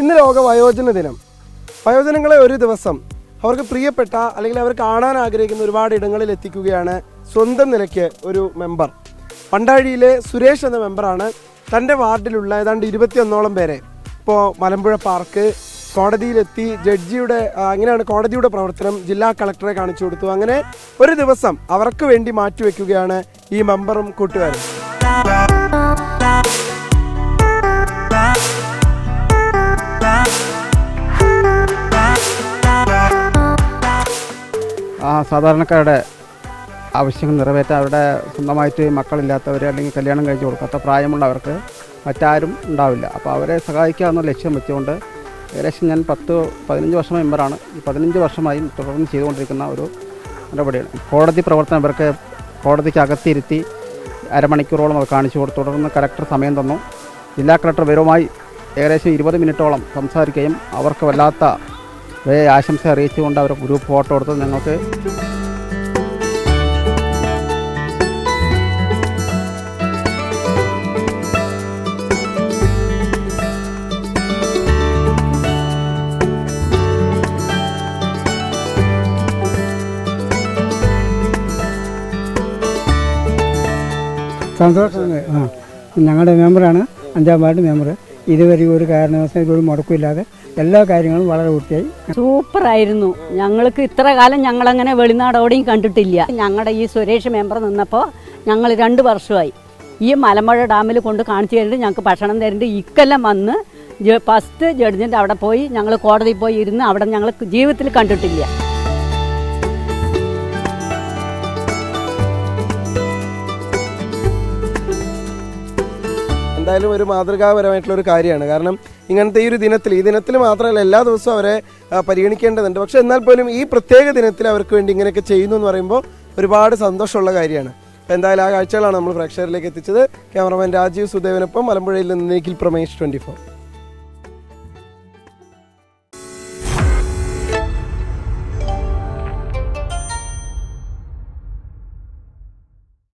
ഇന്ന് ലോക വയോജന ദിനം. വയോജനങ്ങളെ ഒരു ദിവസം അവർക്ക് പ്രിയപ്പെട്ട അല്ലെങ്കിൽ അവർ കാണാൻ ആഗ്രഹിക്കുന്ന ഒരുപാട് ഇടങ്ങളിൽ എത്തിക്കുകയാണ് സ്വന്തം നിലയ്ക്ക് ഒരു മെമ്പർ പണ്ടാഴിയിലെ സുരേഷ് എന്ന മെമ്പറാണ് തന്റെ വാർഡിലുള്ള ഏതാണ്ട് ഇരുപത്തിയൊന്നോളം പേരെ ഇപ്പോൾ മലമ്പുഴ പാർക്ക് കോടതിയിലെത്തി ജഡ്ജിയുടെ അങ്ങനെയാണ് കോടതിയുടെ പ്രവർത്തനം ജില്ലാ കളക്ടറെ കാണിച്ചു കൊടുത്തു. അങ്ങനെ ഒരു ദിവസം അവർക്ക് വേണ്ടി മാറ്റിവെക്കുകയാണ് ഈ മെമ്പറും കൂട്ടുകാരും. സാധാരണക്കാരുടെ ആവശ്യങ്ങൾ നിറവേറ്റാൻ അവരുടെ സ്വന്തമായിട്ട് മക്കളില്ലാത്തവർ അല്ലെങ്കിൽ കല്യാണം കഴിച്ച് കൊടുക്കാത്ത പ്രായമുള്ളവർക്ക് മറ്റാരും ഉണ്ടാവില്ല. അപ്പോൾ അവരെ സഹായിക്കുക ലക്ഷ്യം വെച്ചുകൊണ്ട് ഏകദേശം ഞാൻ പത്ത് പതിനഞ്ച് വർഷം മെമ്പറാണ്. ഈ പതിനഞ്ച് വർഷമായും തുടർന്ന് ചെയ്തുകൊണ്ടിരിക്കുന്ന ഒരു നടപടിയാണ്. കോടതി പ്രവർത്തനം ഇവർക്ക് കോടതിക്ക് അകത്തിരുത്തി അരമണിക്കൂറോളം അത് കാണിച്ചു കൊടുത്തു. തുടർന്ന് കലക്ടർ സമയം തന്നു. ജില്ലാ കളക്ടർ വിവരവുമായി ഏകദേശം ഇരുപത് മിനിറ്റോളം സംസാരിക്കുകയും അവർക്ക് വല്ലാത്ത ആശംസ അറിയിച്ചുകൊണ്ട് അവർ ഗ്രൂപ്പ് ഫോട്ടോ എടുത്ത് ഞങ്ങൾക്ക് സന്തോഷം ആ. ഞങ്ങളുടെ മെമ്പറാണ് അഞ്ചാം വാർഡ് മെമ്പർ ഇതുവരെ ഒരു കാരണവശാലും ഒരു മുടക്കമില്ലാതെ എല്ലാ കാര്യങ്ങളും വളരെ വൃത്തിയായി. സൂപ്പറായിരുന്നു. ഞങ്ങൾക്ക് ഇത്ര കാലം ഞങ്ങൾ അങ്ങനെ വെളിനാടോടെയും കണ്ടിട്ടില്ല. ഞങ്ങളുടെ ഈ സുരേഷ് മെമ്പർ നിന്നപ്പോൾ ഞങ്ങൾ രണ്ട് വർഷമായി. ഈ മലമ്പുഴ ഡാമിൽ കൊണ്ട് കാണിച്ചു തരുന്നുണ്ട് ഞങ്ങൾക്ക് ഭക്ഷണം തരുന്നുണ്ട് ഇക്കെല്ലാം വന്ന് ഫസ്റ്റ് ജഡ്ജിന്റെ അവിടെ പോയി ഞങ്ങൾ കോടതിയിൽ പോയി ഇരുന്ന് അവിടെ ഞങ്ങൾ ജീവിതത്തിൽ കണ്ടിട്ടില്ല. എന്തായാലും ഒരു മാതൃകാപരമായിട്ടുള്ള ഒരു കാര്യമാണ്. കാരണം ഇങ്ങനത്തെ ഈ ഒരു ദിനത്തിൽ ഈ ദിനത്തിൽ മാത്രമല്ല എല്ലാ ദിവസവും അവരെ പരിഗണിക്കേണ്ടതുണ്ട്. പക്ഷെ എന്നാൽ പോലും ഈ പ്രത്യേക ദിനത്തിൽ അവർക്ക് വേണ്ടി ഇങ്ങനെയൊക്കെ ചെയ്യുന്നു എന്ന് പറയുമ്പോൾ ഒരുപാട് സന്തോഷമുള്ള കാര്യമാണ്. അപ്പോൾ എന്തായാലും ആ കാഴ്ചകളാണ് നമ്മൾ പ്രേക്ഷകരിലേക്ക് എത്തിച്ചത്. ക്യാമറമാൻ രാജീവ് സുദേവനൊപ്പം മലമ്പുഴയിൽ നിന്ന് നിഖിൽ പ്രമേഷ് ട്വന്റി